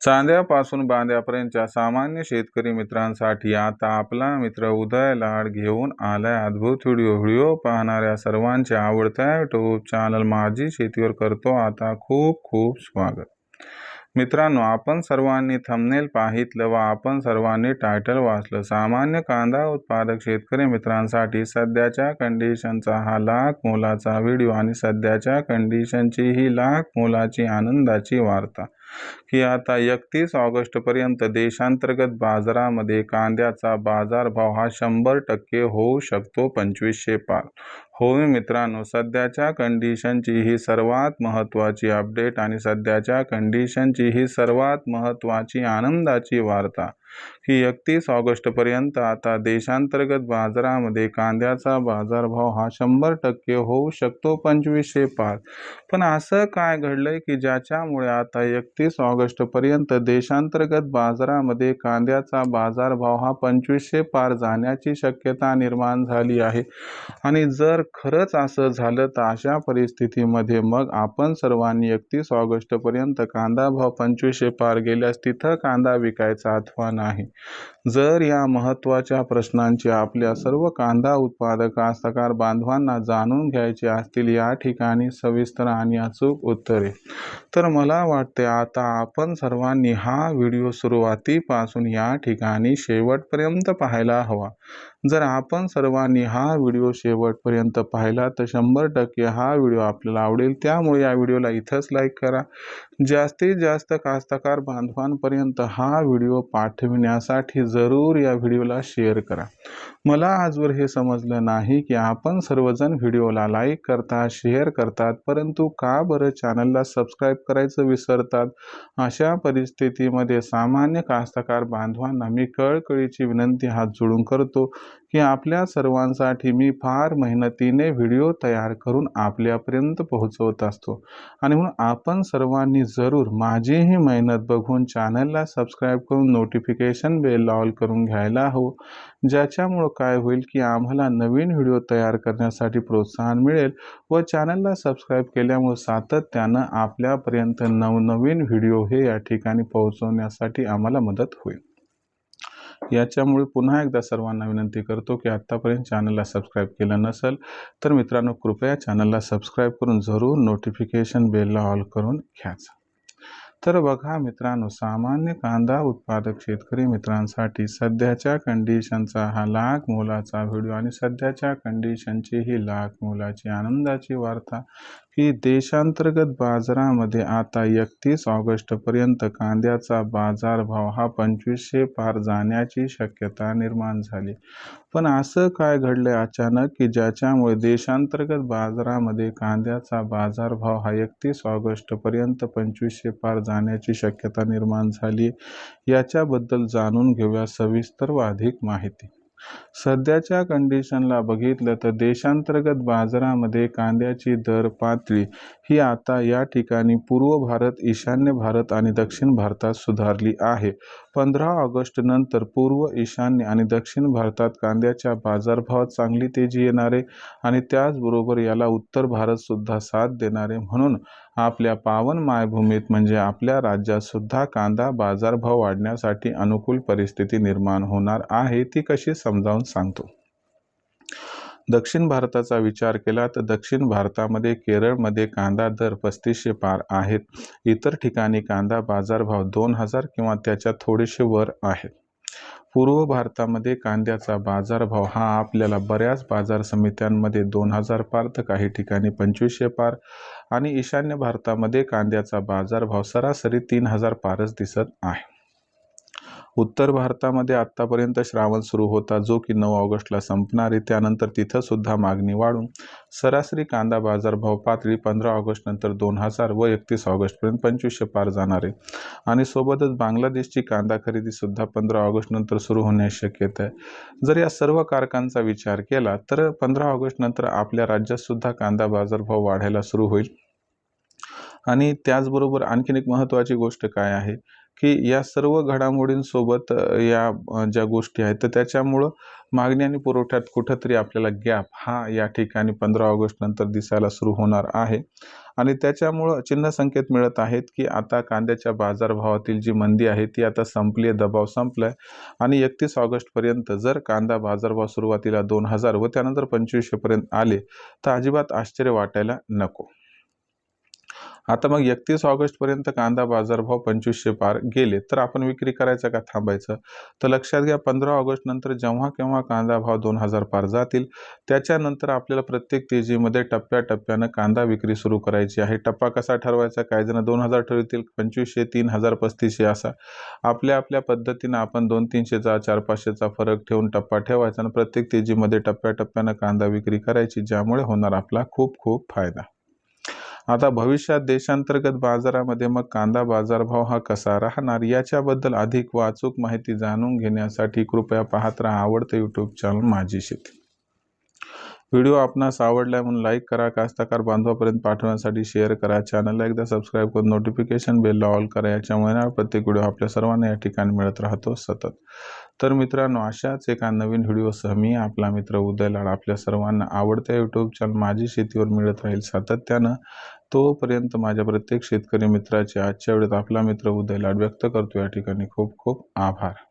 चांद्यापासून बांद्यापर्यंतच्या सामान्य शेतकरी मित्रांसाठी आता आपला मित्र उदय लाड घेऊन आलाय अद्भुत व्हिडिओ. व्हिडिओ पाहणाऱ्या सर्वांच्या आवडत्या यूट्यूब चॅनल माझी शेतीवर करतो आता खूप खूप स्वागत. मित्रांनो आपण सर्वांनी थंबनेल पाहितलं व आपण सर्वांनी टायटल वाचलं. सामान्य कांदा उत्पादक शेतकरी मित्रांसाठी सध्याच्या कंडिशनचा हा लाख मोलाचा व्हिडिओ आणि सध्याच्या कंडिशनची ही लाख मोलाची आनंदाची वार्ता. की आता एकतीस ऑगस्टपर्यंत देशांतर्गत बाजारामध्ये कांद्याचा बाजारभाव हा शंभर टक्के होऊ शकतो पंचवीसशे पार होय मित्रांनो सध्याच्या कंडिशनची ही सर्वात महत्त्वाची अपडेट आणि सध्याच्या कंडिशनची ही सर्वात महत्त्वाची आनंदाची वार्ता. ही एकतीस ऑगस्टपर्यंत आता देशांतर्गत बाजारामध्ये कांद्याचा बाजारभाव हा शंभर टक्के होऊ शकतो पंचवीसशे पार. पण असं काय घडलंय की ज्याच्यामुळे आता एकतीस ऑगस्टपर्यंत देशांतर्गत बाजारामध्ये कांद्याचा बाजारभाव हा पंचवीसशे पार जाण्याची शक्यता निर्माण झाली आहे? आणि जर खरंच असं झालं तर अशा परिस्थितीमध्ये मग आपण सर्वांनी एकतीस ऑगस्टपर्यंत कांदा भाव पंचवीसशे पार गेल्यास तिथं कांदा विकायचा अथवा नाही? जर या महत्त्वाच्या प्रश्नांची आपल्या सर्व कांदा उत्पादक कास्तकार बांधवांना जाणून घ्यायचे असतील या ठिकाणी सविस्तर आणि अचूक उत्तरे. तर मला वाटते आता आपण सर्वांनी हा व्हिडिओ सुरुवातीपासून या ठिकाणी शेवटपर्यंत पाहायला हवा. जर आपण सर्वांनी हा व्हिडिओ शेवटपर्यंत पाहिला तर शंभर टक्के हा व्हिडिओ आपल्याला आवडेल. त्यामुळे या व्हिडिओला इथंच लाईक करा. जास्तीत जास्त कास्तकार बांधवांपर्यंत हा व्हिडिओ पाठविण्यासाठी जरूर या व्हिडिओला शेअर करा. मला आजवर हे समजलं नाही की आपण सर्वजण व्हिडिओला लाईक करतात शेअर करतात परंतु का बरं चॅनलला सबस्क्राईब करायचं विसरतात? अशा परिस्थितीमध्ये सामान्य कास्तकार बांधवांना मी कळकळीची विनंती हात जोडून करतो. की आपल्या सर्वांसाठी मी फार मेहनतीने व्हिडिओ तयार करून आपल्यापर्यंत पोहोचवत असतो. आणि म्हणून आपण सर्वांनी जरूर माझीही मेहनत बघून चॅनलला सबस्क्राईब करून नोटिफिकेशन बेल ऑल करून घ्यायला हवं. ज्याच्यामुळं काय होईल की आम्हाला नवीन व्हिडिओ तयार करण्यासाठी प्रोत्साहन मिळेल व चॅनलला सबस्क्राईब केल्यामुळे सातत्यानं आपल्यापर्यंत नवनवीन व्हिडिओ हे या ठिकाणी पोहोचवण्यासाठी आम्हाला मदत होईल. याच्यामुळे पुन्हा एकदा सर्वांना विनंती करतो की आत्तापर्यंत चॅनलला सबस्क्राईब केलं नसेल तर मित्रांनो कृपया चॅनलला सबस्क्राईब करून जरूर नोटिफिकेशन बेलला ऑल करून घ्यायचं तर बघा मित्रांनो सामान्य कांदा उत्पादक शेतकरी मित्रांसाठी सध्याच्या कंडिशनचा हा लाख मोलाचा व्हिडिओ आणि सध्याच्या कंडिशनची ही लाख मोलाची आनंदाची वार्ता की देशांतर्गत बाजारामध्ये आता एकतीस ऑगस्टपर्यंत कांद्याचा बाजारभाव हा पंचवीसशे पार जाण्याची शक्यता निर्माण झाली. पण असं काय घडलंय अचानक की ज्याच्यामुळे देशांतर्गत बाजारामध्ये कांद्याचा बाजारभाव हा एकतीस ऑगस्टपर्यंत पंचवीसशे पार जाण्याची शक्यता निर्माण झाली? याच्याबद्दल जाणून घेऊया सविस्तर व अधिक माहिती. सध्याच्या कंडिशनला बघितलं तर देशांतर्गत बाजारामध्ये कांद्याची दर पातळी ही आता या ठिकाणी पूर्व भारत ईशान्य भारत आणि दक्षिण भारतात सुधारली आहे. पंधरा ऑगस्ट नंतर पूर्व ईशान्य आणि दक्षिण भारतात कांद्याच्या बाजारभावात चांगली तेजी येणारे आणि त्याचबरोबर याला उत्तर भारतसुद्धा साथ देणारे म्हणून आपल्या पावन मायभूमीत म्हणजे आपल्या राज्यात सुद्धा कांदा बाजारभाव वाढण्यासाठी अनुकूल परिस्थिती निर्माण होणार आहे ती कशी समजावून सांगतो? दक्षिण भारताचा विचार केला तर दक्षिण भारतामध्ये केरळमध्ये कांदा दर पस्तीसशे पार आहेत. इतर ठिकाणी कांदा बाजारभाव दोन हजार किंवा त्याच्या थोडेसे वर आहेत. पूर्व भारतामध्ये कांद्याचा बाजारभाव हा आपल्याला बऱ्याच बाजार समित्यांमध्ये दोन हजार पार तर काही ठिकाणी पंचवीसशे पार आणि ईशान्य भारतामध्ये कांद्याचा बाजारभाव सरासरी तीन हजार पारच दिसत आहे. उत्तर भारतामध्ये आत्तापर्यंत श्रावण सुरू होता जो की नऊ ऑगस्टला संपणार आहे. त्यानंतर तिथंसुद्धा मागणी वाढून सरासरी कांदा बाजारभाव पातळी पंधरा ऑगस्ट नंतर दोन हजार व एकतीस ऑगस्टपर्यंत पंचवीसशे पार जाणार आहे. आणि सोबतच बांगलादेशची कांदा खरेदीसुद्धा पंधरा ऑगस्टनंतर सुरू होण्याची शक्यता आहे. जर या सर्व कारकांचा विचार केला तर पंधरा ऑगस्टनंतर आपल्या राज्यातसुद्धा कांदा बाजारभाव वाढायला सुरू होईल. आणि त्याचबरोबर आणखीन एक महत्त्वाची गोष्ट काय आहे? की या सर्व घडामोडींसोबत या ज्या गोष्टी आहेत तर त्याच्यामुळं मागणी आणि पुरवठ्यात कुठंतरी आपल्याला गॅप हा या ठिकाणी पंधरा ऑगस्ट नंतर दिसायला सुरू होणार आहे. आणि त्याच्यामुळं चिन्ह संकेत मिळत आहेत की आता कांद्याच्या बाजारभावातील जी मंदी आहे ती आता संपली आहे दबाव संपलाय. आणि एकतीस ऑगस्टपर्यंत जर कांदा बाजारभाव सुरुवातीला दोन हजार व त्यानंतर पंचवीसशेपर्यंत आले तर अजिबात आश्चर्य वाटायला नको. आता मग एकतीस ऑगस्टपर्यंत कांदा बाजारभाव पंचवीसशे पार गेले तर आपण विक्री करायचं का थांबायचं? तर लक्षात घ्या पंधरा ऑगस्ट नंतर जेव्हा केव्हा कांदा भाव दोन हजार पार जातील त्याच्यानंतर आपल्याला प्रत्येक तेजीमध्ये टप्प्याटप्प्यानं कांदा विक्री सुरू करायची आहे. टप्पा कसा ठरवायचा? काय जण दोन हजार ठरवतील पंचवीसशे तीन हजार पस्तीसशे असा. आपल्या आपल्या पद्धतीनं आपण दोन तीनशेचा चार पाचशेचा फरक ठेवून टप्पा ठेवायचा आणि प्रत्येक तेजीमध्ये टप्प्याटप्प्यानं कांदा विक्री करायची ज्यामुळे होणार आपला खूप खूप फायदा. आता भविष्यात देशांतर्गत बाजारामध्ये मग कांदा बाजारभाव हा कसा राहणार याच्याबद्दल अधिक व अचूक माहिती जाणून घेण्यासाठी कृपया पाहत राहा आवडतं यूट्यूब चॅनल माझी शेती. व्हिडिओ आपणास आवडलाय म्हणून लाईक करा कास्तकार बांधवापर्यंत पाठवण्यासाठी शेअर करा. चॅनलला एकदा सबस्क्राईब करून नोटिफिकेशन बेलला ऑल करा. याच्यामुळे ना प्रत्येक व्हिडिओ आपल्या सर्वांना या ठिकाणी मिळत राहतो सतत. तर मित्रांनो अशाच एका नवीन व्हिडिओसह मी आपला मित्र उदय लाड आपल्या सर्वांना आवडत्या यूट्यूब चॅनल माझी शेतीवर मिळत राहील सातत्यानं तोपर्यंत माझ्या प्रत्येक शेतकरी मित्राचे आजच्या वेळेत आपला मित्र उदय लाड व्यक्त करतो. या ठिकाणी खूप खूप आभार.